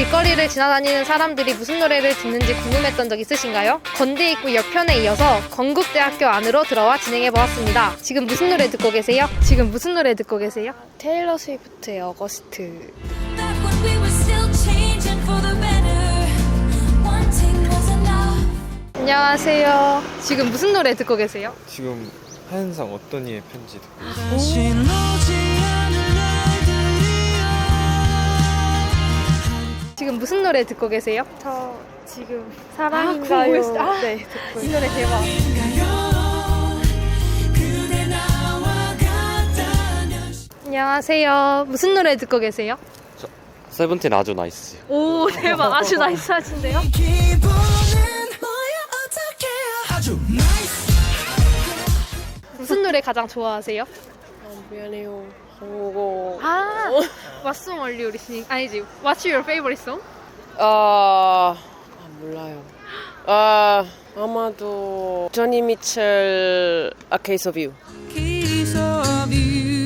길거리를 지나다니는 사람들이 무슨 노래를 듣는지 궁금했던 적 있으신가요? 건대 입구 옆편에 이어서 건국대학교 안으로 들어와 진행해 보았습니다. 지금 무슨 노래 듣고 계세요? 지금 무슨 노래 듣고 계세요? 테일러 스위프트의 어거스트. 안녕하세요. 지금 무슨 노래 듣고 계세요? 지금 하현상 어떤 이의 편지 듣고 있어요? 오 지금 무슨 노래 듣고 계세요? 저 지금 아, 사랑인가요? 그거 아, 네 듣고 이 노래 대박. 안녕하세요. 무슨 노래 듣고 계세요? 세븐틴 아주 나이스. 오 대박. 아주 나이스 하신데요? 무슨 노래 가장 좋아하세요? 미안해요 한국어 아, What song are you listening? 아니지. What's your favorite song? 아, 아 몰라요 아 아마도 조니 미첼 A Case of You Kiss of you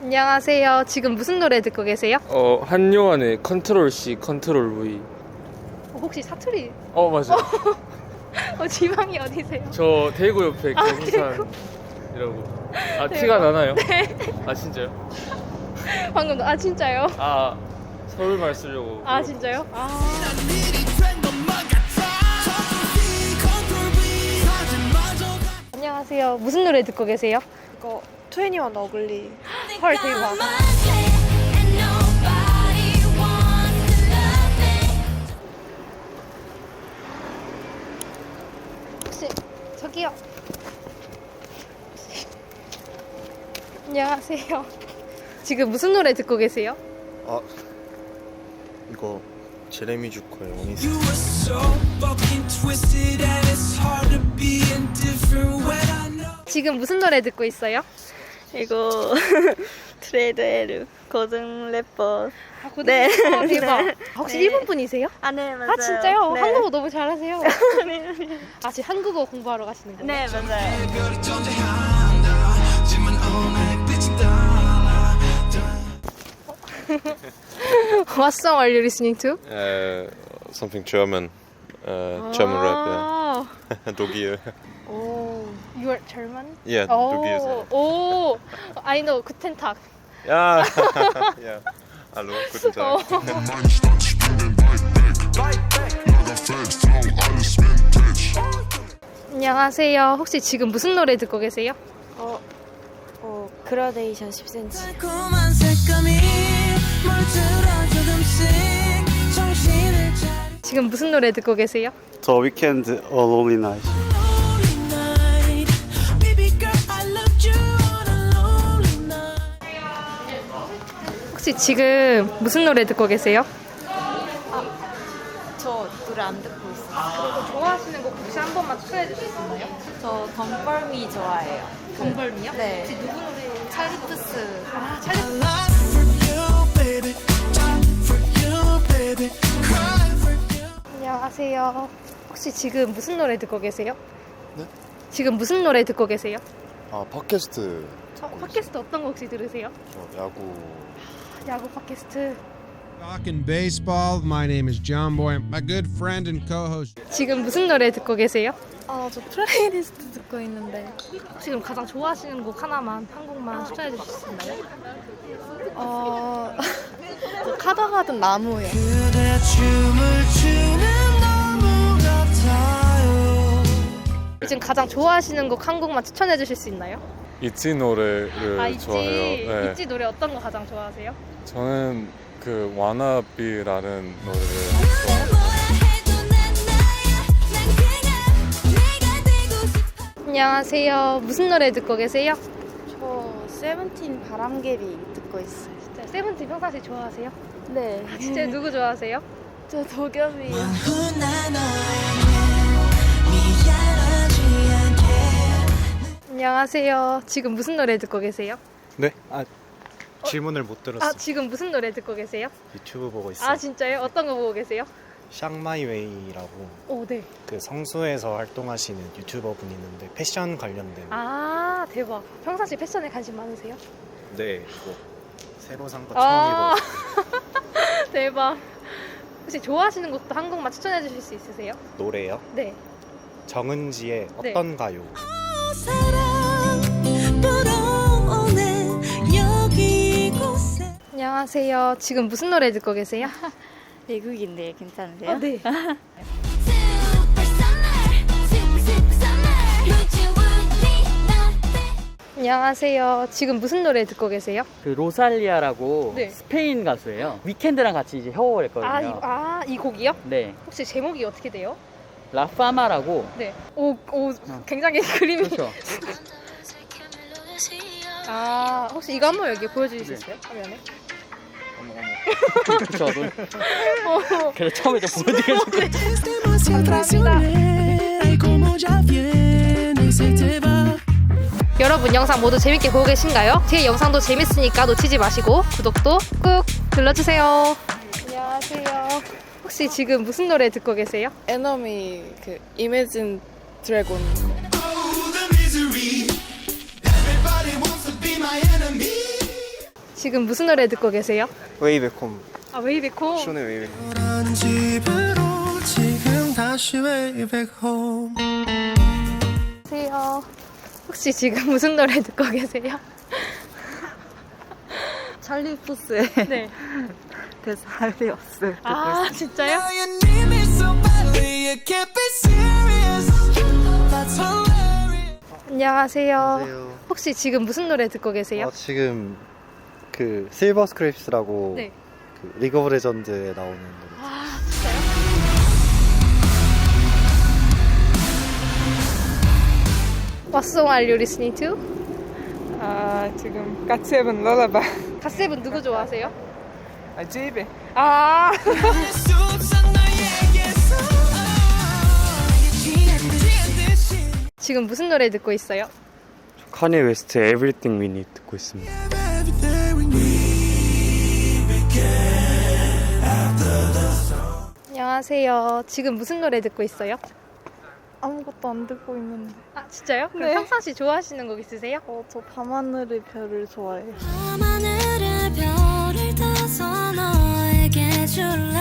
안녕하세요. 지금 무슨 노래 듣고 계세요? 어 한요한의 컨트롤 C 컨트롤 V. 어, 혹시 사투리? 어 맞아. 어, 지방이 어디세요? 저 대구 옆에 아, 경산이라고. 아 티가 나나요? 네. 아 진짜요? 방금 아 진짜요? 아 서울 말 쓰려고. 아 진짜요? 아 안녕하세요. 무슨 노래 듣고 계세요? 이거 21 어글리 헐 love me. 혹시 저기요. 안녕하세요. 지금 무슨 노래 듣고 계세요? 아 이거 제레미 주커의 know 지금 무슨 노래 듣고 있어요? 이거 트레이드 에르 고등 래퍼 아, 고등 네. 어, 대박. 네. 혹시 네. 일본 분이세요? 아 네 맞아요 아 진짜요? 네. 한국어 너무 잘하세요. 네, 아 지금 한국어 공부하러 가시는 거예요? 네 맞아요 What song are you listening to? uh, something German uh, German rap 아, yeah 독일 오, you are German? yeah 오, 독일에서 오, I know, guten Tag. ja ja hallo guten 어. Tag 안녕하세요. 혹시 지금 무슨 노래 듣고 계세요? 어, 어 그라데이션 10cm 지금 무슨 노래 듣고 계세요? The Weeknd, A Lonely Night. lonely night Baby girl I loved you on a lonely night 혹시 지금 무슨 노래 듣고 계세요? 저 노래 안 듣고 있어요 그리고 좋아하시는 곡 혹시 한 번만 추천해 주실 수 있나요? 저 덤벌미 좋아해요 동벌미요? 네. 혹시 누구 노래? 찰리푸스 아, 찰리 Life for 혹시 지금 무슨 노래 듣고 계세요? 네? 지금 무슨 노래 듣고 계세요? 아 팟캐스트 저 팟캐스트 어떤 거 혹시 들으세요? 저 야구 야구 팟캐스트. Talking baseball. My name is John Boy. My good friend and co-host 지금 무슨 노래 듣고 계세요? 아 저 플레이리스트 듣고 있는데 지금 가장 좋아하시는 곡 하나만 한 곡만 추천해 주실 수 있나요? 어 카더가든 나무예요 그대 춤을 추 지금 가장 좋아하시는 곡 한 곡만 추천해 주실 수 있나요? 있지 노래를 아 있지 좋아해요. 네. 있지 노래 어떤 거 가장 좋아하세요? 저는 그 와나비라는 노래를 싶어. 안녕하세요. 무슨 노래 듣고 계세요? 저 세븐틴 바람개비 듣고 있어요 진짜 세븐틴 평상시 좋아하세요? 네 진짜 누구 좋아하세요? 저 도겸이요 안녕하세요. 지금 무슨 노래 듣고 계세요? 네? 아 질문을 못 들었어 아 지금 무슨 노래 듣고 계세요? 유튜브 보고 있어 아 진짜요? 어떤 거 보고 계세요? 샹마이웨이라고 오 네. 그 성수에서 활동하시는 유튜버 분이 있는데 패션 관련된 아 대박. 평상시 패션에 관심 많으세요? 네, 뭐 새로 산거 아, 처음 입어. 대박. 혹시 좋아하시는 곡도 한 곡만 추천해 주실 수 있으세요? 노래요? 네. 정은지의 네. 어떤 가요? 안녕하세요. 지금 무슨 노래 듣고 계세요? 외국인데 괜찮으세요? 아, 네. 안녕하세요. 지금 무슨 노래 듣고 계세요? 그 로살리아라고 네. 스페인 가수예요. 위켄드랑 같이 이제 협업을 했거든요. 아, 이, 아, 이 곡이요? 네, 혹시 제목이 어떻게 돼요? 라파마라고. 네. 오, 오, 굉장히 그림이. 그렇죠. 아, 혹시 이거 한번 여기 보여주실 수 네. 있어요? 화면에? 노래. 그래서 처음에 좀 보여드리려고. 감사합니다. como ya viene se te va. 여러분 영상 모두 재밌게 보고 계신가요? 제 영상도 재밌으니까 놓치지 마시고 구독도 꾹 눌러주세요. 안녕하세요. 혹시 지금 무슨 노래 듣고 계세요? 에너미 그 이매진 드래곤. 지금 무슨 노래 듣고 계세요? 웨이백홈. 아 웨이백홈. 쇼네 웨이백홈. 안녕하세요. 혹시 지금 무슨 노래 듣고 계세요? 찰리 푸스의 네. 데살리어스 아 진짜요? Hilarious. 안녕하세요. 혹시 지금 무슨 노래 듣고 계세요? 어, 지금 그 실버 스크립스라고 네. 그 리그 오브 레전드에 나오는 노래. 아 진짜요? What song are you listening to? 아 지금 갓세븐 러라바. 갓세븐 누구 좋아하세요? 아 제이베. 아 지금 무슨 노래 듣고 있어요? 카니 웨스트의 Everything We Need 듣고 있습니다. 안녕하세요. 지금 무슨 노래 듣고 있어요? 아무것도 안 듣고 있는데 아 진짜요? 그럼 네. 평상시 좋아하시는 곡 있으세요? 어, 저 밤하늘의 별을 좋아해요 밤하늘의 별을 따서 너에게 줄래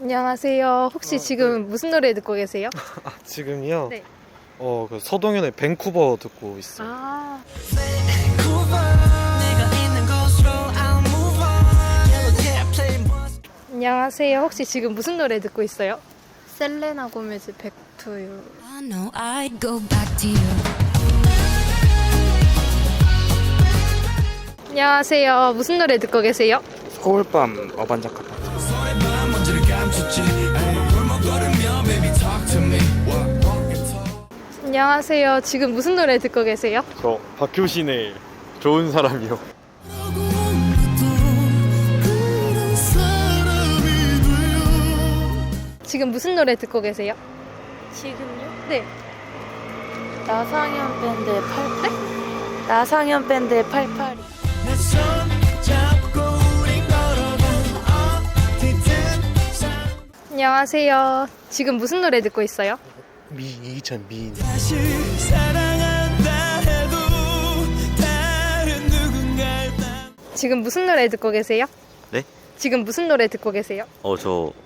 안녕하세요. 혹시 지금 무슨 노래 듣고 계세요? 지금요? 네. 어, 그 서동현의 밴쿠버 듣고 있어요. 아 안녕하세요. 혹시 지금 무슨 노래 듣고 있어요? 셀레나 고메즈 백투유 I know I'd go back to you 안녕하세요. 무슨 노래 듣고 계세요? 서울밤 어반자카 파티. 밤 먼지를 감췄지. 에이, 골목걸으며 baby talk to me. Walk, walk and talk. 안녕하세요. 지금 무슨 노래 듣고 계세요? 저 박효신의 좋은 사람이요. 지금 무슨 노래 듣고 계세요? 지금요? 네. 나상현 밴드의 88? 나상현 밴드의 88이 내손 잡고 우린 걸어가 어디든 사- 안녕하세요. 지금 무슨 노래 듣고 있어요? 미이천 미인. 다시 사랑한다 해도 다른 누군가를 따 지금 무슨 노래 듣고 계세요? 네? 지금 무슨 노래 듣고 계세요? 어, 저 네.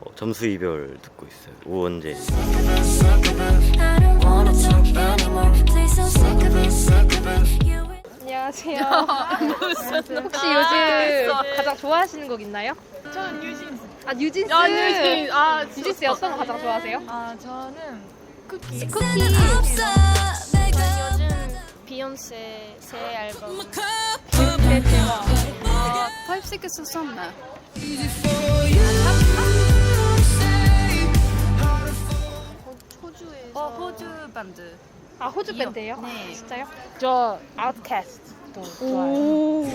어, 점수 이별 듣고 있어요. 우원재. 안녕하세요. 혹시 요즘 가장 좋아하시는 곡 있나요? 저는 뉴진스 아 뉴진스. 아, 뉴진. 아, 뉴진스 어떤 거 가장 좋아하세요? 아 저는 쿠키 쿠키 요즘 비욘세 새 앨범 아, Five Seconds of Summer 어, 호주 밴드 아 호주 이요. 밴드예요? 네. 진짜요? 저 아웃캐스트도 좋아해요 오.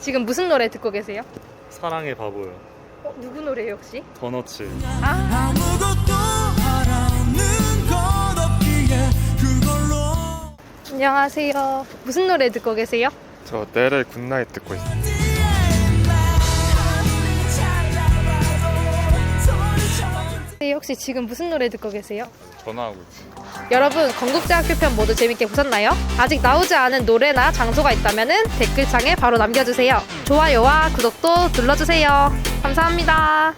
지금 무슨 노래 듣고 계세요? 사랑의 바보요. 어, 누구 노래예요 혹시? 더너츠. 아무것도 바라는 것 없기에 그걸로 안녕하세요. 무슨 노래 듣고 계세요? 저 내래 굿나잇 듣고 있어요. 네, 혹시 지금 무슨 노래 듣고 계세요? 전화하고 있어요. 여러분 건국대학교 편 모두 재밌게 보셨나요? 아직 나오지 않은 노래나 장소가 있다면 댓글창에 바로 남겨주세요. 좋아요와 구독도 눌러주세요. 감사합니다.